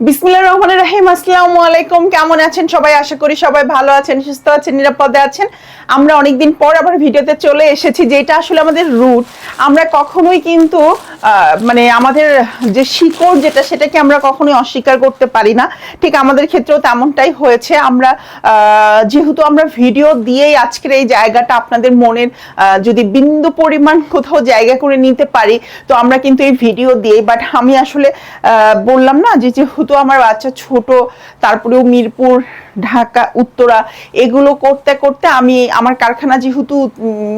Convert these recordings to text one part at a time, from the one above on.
বিসমিল্লাহ রহমানের রাহিম, আসসালামু আলাইকুম। কেমন আছেন সবাই? আশা করি সবাই ভালো আছেন, সুস্থ আছেন, নিরাপদে আছেন। আমরা অনেকদিন পর আবার ভিডিওতে চলে এসেছি, যেটা আসলে আমাদের রুট আমরা কখনোই কিন্তু মানে আমাদের যে শিকড় যেটা, সেটাকে আমরা কখনোই অস্বীকার করতে পারি না। ঠিক আমাদের ক্ষেত্রেও তেমনটাই হয়েছে। আমরা যেহেতু আমরা ভিডিও দিয়েই আজকের এই জায়গাটা আপনাদের মনের যদি বিন্দু পরিমাণ কোথাও জায়গা করে নিতে পারি, তো আমরা কিন্তু এই ভিডিও দিয়েই। বাট আমি আসলে বললাম না যে যেহেতু আমার বাচ্চা ছোট, তারপরেও মিরপুর ঢাকা, উত্তরা, এগুলো করতে করতে আমি আমার কারখানা যেহেতু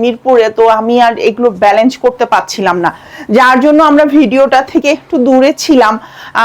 মিরপুরে, তো আমি আর এগুলো ব্যালেন্স করতে পারছিলাম না। যার জন্য আমরা ভিডিওটা থেকে একটু দূরে ছিলাম।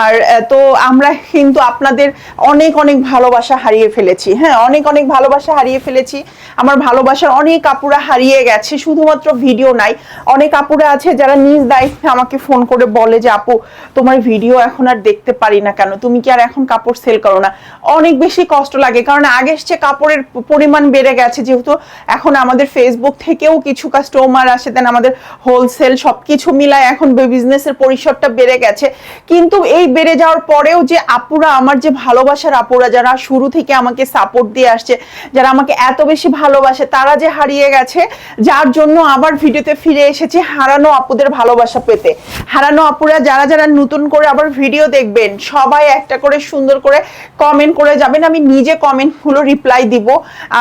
আর তো আমরা কিন্তু আপনাদের অনেক অনেক ভালোবাসা হারিয়ে ফেলেছি। হ্যাঁ অনেক অনেক ভালোবাসা হারিয়ে ফেলেছি। আমার ভালোবাসার অনেক আপুরা হারিয়ে গেছে, শুধুমাত্র ভিডিও নাই। অনেক আপুরা আছে যারা নিজ দায়িত্বে আমাকে ফোন করে বলে যে, আপু, তোমার ভিডিও এখন আর দেখতে পারি না কেন? তুমি কি আর এখন কাপড় সেল করো না? অনেক বেশি কষ্ট লাগে, কারণ আগে সে কাপড়ের পরিমাণ বেড়ে গেছে যেহেতু এখন আমাদের ফেসবুক থেকেও কিছু কাস্টমার আসে দেন আমাদের হোলসেল সবকিছু মিলায় এখন বিজনেসের পরিসরটা বেড়ে গেছে। কিন্তু এই বেড়ে যাওয়ার পরেও যে আপুরা, আমার যে ভালোবাসার আপুরা, যারা শুরু থেকে আমাকে সাপোর্ট দিয়ে আসছে, যারা আমাকে এত বেশি ভালোবাসে, তারা যে হারিয়ে গেছে, যার জন্য আবার ভিডিওতে ফিরে এসেছি হারানো আপুদের ভালোবাসা পেতে। হারানো আপুরা যারা যারা নতুন করে আবার ভিডিও দেখবেন, সবাই একটা করে সুন্দর করে কমেন্ট করে যাবেন। আমি নিজে কমেন্টগুলো রিপ্লাই দিব।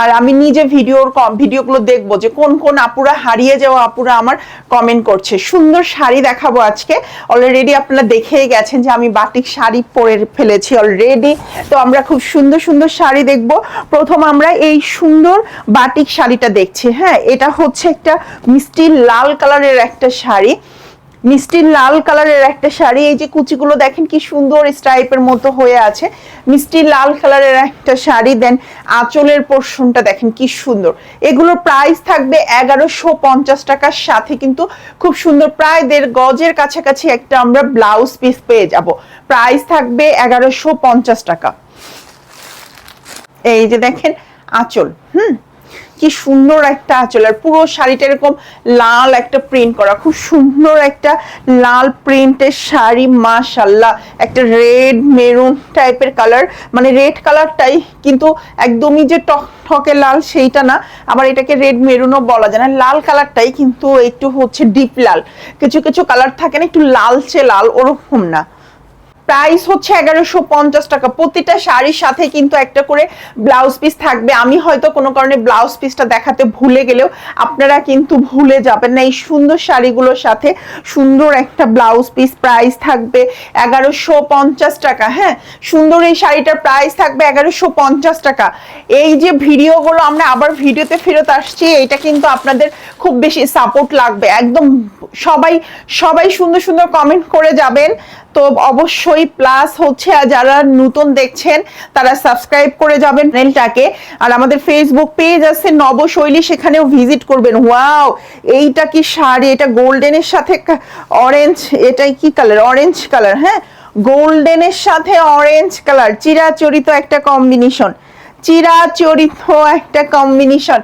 আর আমি নিজে ভিডিওর ভিডিওগুলো দেখব যে কোন কোন আপুরা হারিয়ে যাওয়া আপুরা আমার কমেন্ট করছে। সুন্দর শাড়ি দেখাবো আজকে। অলরেডি আপনারা দেখেই গেছেন যে আমি বাটিক শাড়ি পরে ফেলেছি অলরেডি তো আমরা খুব সুন্দর সুন্দর শাড়ি দেখব। প্রথম আমরা এই সুন্দর বাটিক শাড়িটা দেখছি। হ্যাঁ এটা হচ্ছে একটা মিষ্টি লাল কালারের একটা শাড়ি। মিষ্টি লাল কালারের একটা শাড়ি, এই যে কুচিগুলো দেখেন কি সুন্দর স্ট্রাইপের মতো হয়ে আছে। মিষ্টি লাল কালারের একটা শাড়ি দেন আঁচলের পোর্শনটা দেখেন কি সুন্দর। এগুলোর প্রাইস থাকবে এগারোশো পঞ্চাশ টাকার সাথে কিন্তু খুব সুন্দর। প্রায় দেড় গজের কাছাকাছি একটা আমরা ব্লাউজ পিস পেয়ে যাব। প্রাইস থাকবে এগারোশো পঞ্চাশ টাকা। এই যে দেখেন আঁচল, হুম? কি সুন্দর একটা আঁচল। আর পুরো শাড়িটা এরকম লাল একটা প্রিন্ট করা। খুব সুন্দর একটা লাল প্রিন্টের শাড়ি মাশাল্লাহ একটা রেড মেরুন টাইপের কালার মানে রেড কালারটাই কিন্তু একদমই যে টক ঠকে লাল সেইটা না। আবার এটাকে রেড মেরুনও বলা যায় না। লাল কালারটাই কিন্তু একটু হচ্ছে ডিপ লাল। কিছু কিছু কালার থাকে না, একটু লালচে লাল, ওরকম না। প্রাইস হচ্ছে এগারোশো পঞ্চাশ টাকা। প্রতিটা শাড়ির সাথে কিন্তু একটা করে ব্লাউজ পিস থাকবে। আমি হয়তো কোনো কারণে ব্লাউজ পিসটা দেখাতে ভুলে গেলেও আপনারা কিন্তু ভুলে যাবেন না। এই সুন্দর শাড়িগুলোর সাথে সুন্দর একটা ব্লাউজ পিস প্রাইস থাকবে এগারোশো পঞ্চাশ টাকা। হ্যাঁ সুন্দর এই শাড়িটার প্রাইস থাকবে এগারোশো পঞ্চাশ টাকা। এই যে ভিডিওগুলো আমরা আবার ভিডিওতে ফেরত আসছি, এটা কিন্তু আপনাদের খুব বেশি সাপোর্ট লাগবে। একদম সবাই সবাই সুন্দর সুন্দর কমেন্ট করে যাবেন। তো অবশ্যই প্লাস হচ্ছে, আর যারা নতুন দেখছেন, তারা সাবস্ক্রাইব করে যাবেন চ্যানেলটাকে আর আমাদের ফেসবুক পেজ আছে, নবশৈলী, সেখানেও ভিজিট করবেন। ওয়াও এইটা কি শাড়ি? এটা গোল্ডেনের সাথে অরেঞ্জ এটাই কি কালার অরেঞ্জ কালার হ্যাঁ? গোল্ডেনের সাথে অরেঞ্জ কালার চিরাচরিত একটা কম্বিনেশন চিরাচরিত একটা কম্বিনেশন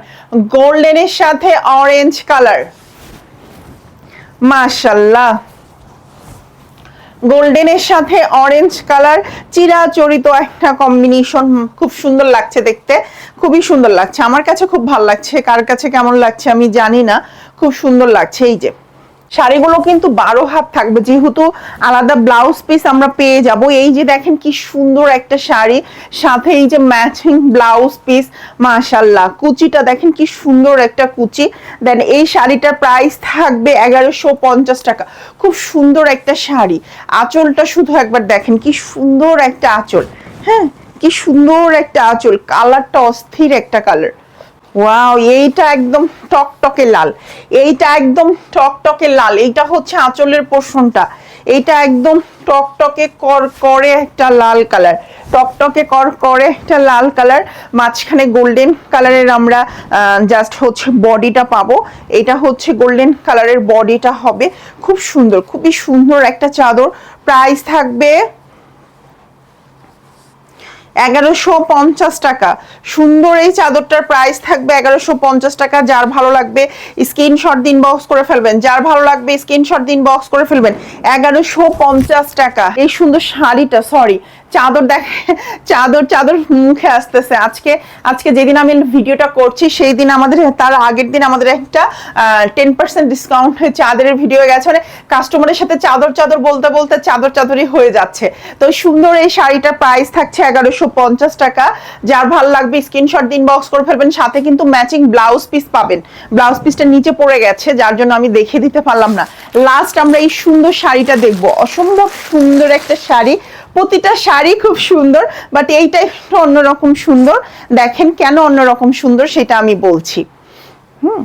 গোল্ডেনের সাথে অরেঞ্জ কালার মাশাল্লাহ! গোল্ডেনের সাথে অরেঞ্জ কালার চিরাচরিত একটা কম্বিনেশন খুব সুন্দর লাগছে দেখতে। খুবই সুন্দর লাগছে। আমার কাছে খুব ভালো লাগছে। কার কাছে কেমন লাগছে আমি জানি না। খুব সুন্দর লাগছে। এই যে শাড়িগুলো কিন্তু বারো হাত থাকবে। যেহেতু আলাদা ব্লাউজ পিস আমরা পেয়ে যাব। এই যে দেখেন কি সুন্দর একটা শাড়ি। সাথে এই যে ম্যাচিং ব্লাউজ পিস মাশাল্লাহ কুচিটা দেখেন কি সুন্দর একটা কুচি। দেন এই শাড়িটার প্রাইস থাকবে এগারোশো পঞ্চাশ টাকা। খুব সুন্দর একটা শাড়ি। আঁচলটা শুধু একবার দেখেন কি সুন্দর একটা আঁচল। হ্যাঁ কি সুন্দর একটা আঁচল। কালারটা অস্থির একটা কালার ওয়াও এইটা একদম টকটকে লাল। এইটা একদম টকটকে লাল। এইটা হচ্ছে আঁচলের পোষণটা। এইটা একদম টকটকে কর করে একটা লাল কালার। টকটকে কর করে একটা লাল কালার। মাঝখানে গোল্ডেন কালারের আমরা জাস্ট হচ্ছে বডিটা পাবো। এটা হচ্ছে গোল্ডেন কালারের বডিটা হবে। খুব সুন্দর, খুবই সুন্দর একটা চাদর। প্রাইস থাকবে এগারোশো পঞ্চাশ টাকা। সুন্দর এই চাদরটার প্রাইস থাকবে এগারোশো পঞ্চাশ টাকা, যার ভালো লাগবে স্ক্রিনশট দিন বক্স করে ফেলবেন, যার ভালো লাগবে স্ক্রিনশট দিন বক্স করে ফেলবেন, এগারোশো পঞ্চাশ টাকা। এই সুন্দর শাড়িটা সরি চাদর দেখ, চাদর চাদর মুখে আসতেছে। আজকে আজকে যেদিন আমি ভিডিওটা করছি, সেই দিন আমাদের, তার আগের দিন আমাদের একটা টেন পার্সেন্ট ডিসকাউন্ট চাদরের ভিডিও গেছে। মানে কাস্টমারের সাথে চাদর চাদর বলতে বলতে চাদর, চাদরই হয়ে যাচ্ছে। তো সুন্দর এই শাড়িটার প্রাইস থাকছে এগারোশো পঞ্চাশ টাকা। যার ভালো লাগবে স্ক্রিনশট দিন বক্স করে ফেলবেন। সাথে কিন্তু ম্যাচিং ব্লাউজ পিস পাবেন। ব্লাউজ পিসটা নিচে পড়ে গেছে, যার জন্য আমি দেখিয়ে দিতে পারলাম না। লাস্ট আমরা এই সুন্দর শাড়িটা দেখব। অসম্ভব সুন্দর একটা শাড়ি। প্রতিটা শাড়ি খুব সুন্দর বাট এইটা একটু অন্যরকম সুন্দর। দেখেন কেন অন্যরকম সুন্দর সেটা আমি বলছি। হুম?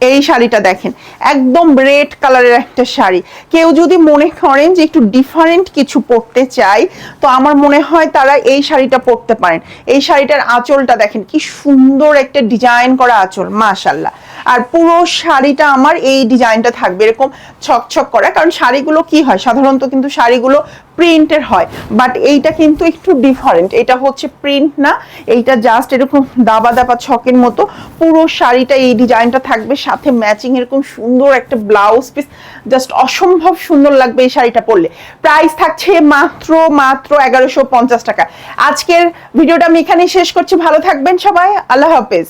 এই শাড়িটা দেখেন, একদম রেড কালারের একটা শাড়ি। কেউ যদি মনে করেন যে একটু ডিফারেন্ট কিছু পরতে চাই তো আমার মনে হয় তারা এই শাড়িটা পরতে পারেন। এই শাড়িটার আঁচলটা দেখেন, কি সুন্দর একটা ডিজাইন করা আঁচল মাশাল্লাহ আর পুরো শাড়িটা আমার এই ডিজাইনটা থাকবে, এরকম ছকছক করা, কারণ শাড়িগুলো কি হয়, সাধারণত কিন্তু শাড়িগুলো প্রিন্টের হয় বাট এইটা কিন্তু একটু ডিফারেন্ট এটা হচ্ছে প্রিন্ট না, এইটা জাস্ট এরকম দাবা দাবা ছকের মতো, পুরো শাড়িটা এই ডিজাইনটা থাকবে সাথে ম্যাচিং এরকম সুন্দর একটা ব্লাউজ পিস জাস্ট অসম্ভব সুন্দর লাগবে এই শাড়িটা পরলে। প্রাইস থাকছে মাত্র মাত্র এগারোশো পঞ্চাশ টাকা। আজকের ভিডিওটা আমি এখানেই শেষ করছি। ভালো থাকবেন সবাই। আল্লাহ হাফেজ।